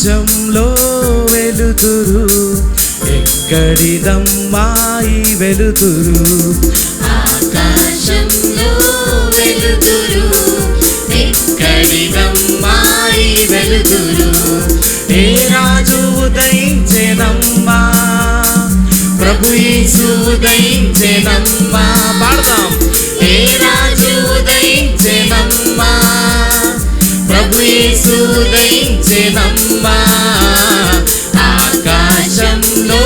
ఆకాశంలో వెలుతురు ఎక్కడిదమ్మాయి వెలుతురు? ఆకాశంలో వెలుతురు ఎక్కడిదమ్మా వెలుతురు? ఏ రాజు ఉదయించెనమ్మా ప్రభు యేసు ఉదయించెనమ్మా పాడదాం. ఏ రాజు ఉదయించే యేసు ఉదయించెనమ్మా ఆకాశంలో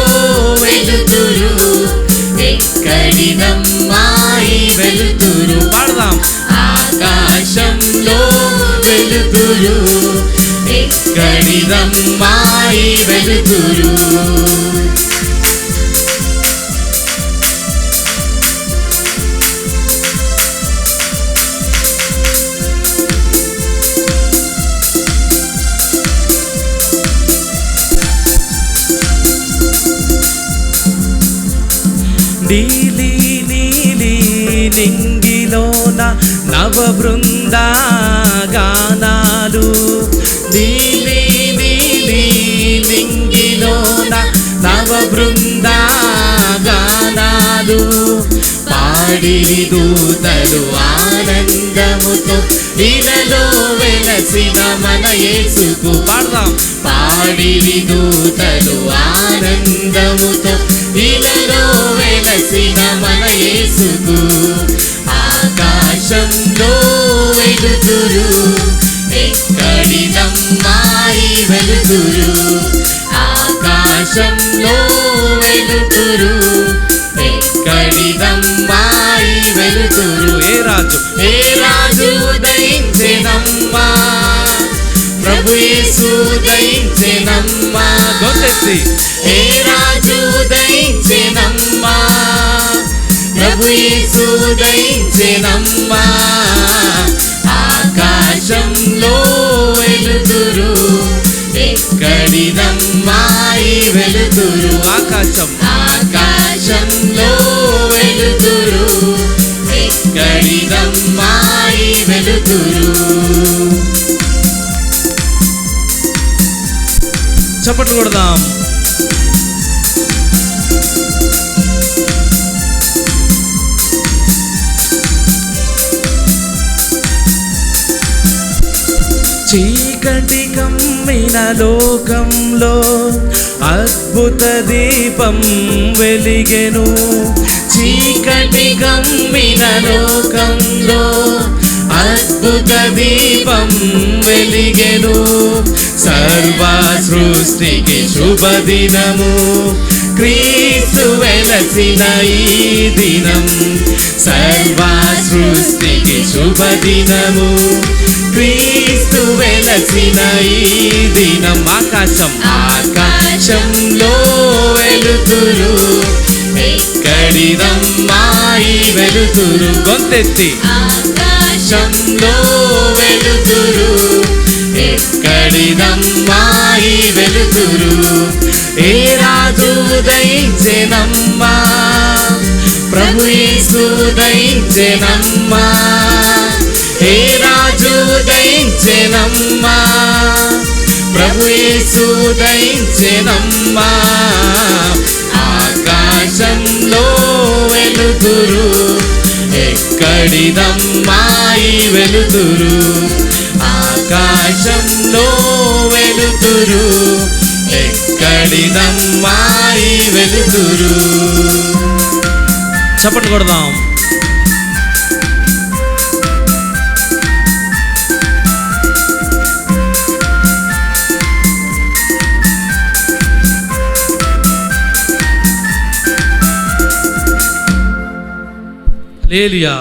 వెలుతురు ఎక్కడిదమ్మా ఈ వెలుతురు? పాడదాం. ఆకాశంలో వెలుతురు ఎక్కడిదమ్మా ఈ వెలుతురు? నీలి నీలి నింగిలోన నవ బృందాగానాలు నీలి నీలి నింగిలోన నవ బృందాగానాలు పాడి దూతలు ఆనందముతో ఇలలో వెలసిన మన యేసుకు పాడదాం. పాడి దూతలు ఆనందముతో ఇలలో వెలుతురు. ఆకాశంలో వెలుతురు. ఎక్కడిదమ్మాయి వెలుతురు. ఏ రాజు? ఏ రాజు ఉదయించెనమ్మా ప్రభు యేసు ఉదయించెనమ్మా గొంతెత్తి ఏ ఆకాశం ఆకాశంలో వెలుతురు. ఎక్కడిదమ్మా ఈ వెలుతురు. చప్పట్లు కొడదాం. చీకటి కమ్మిన లోకంలో అద్భుత దీపం వెలిగెను. చీకటి గమ్మిన లోకంలో అద్భుత దీపం వెలిగెను. సర్వ సృష్టికి శుభదినము. క్రీస్తు వెలసిన ఈ దినం సర్వ సృష్టికి శుభదినము క్రీస్తు వెలసిన ఈ దినం ఆకాశం ఆకాశంలో వెలుతురు. ఎక్కడిదమ్మా ఈ వెలుతురు? గొంతెత్తి ఆకాశంలో వెలుతురు. ఎక్కడిదమ్మా ఈ వెలుతురు? ఏ రాజు ఉదయించెనమ్మా ప్రభు యేసు ఉదయించెనమ్మా ఏ రాజు ఉదయించెనమ్మా ప్రభు యేసు ఉదయించెనమ్మా ఆకాశంలో వెలుతురు ఎక్కడిదమ్మాయి వెలుతురు? ఆకాశంలో వెలుతురు ఎక్కడిదమ్మాయి వెలుతురు? చప్పట్లు కొడదాం లేలియా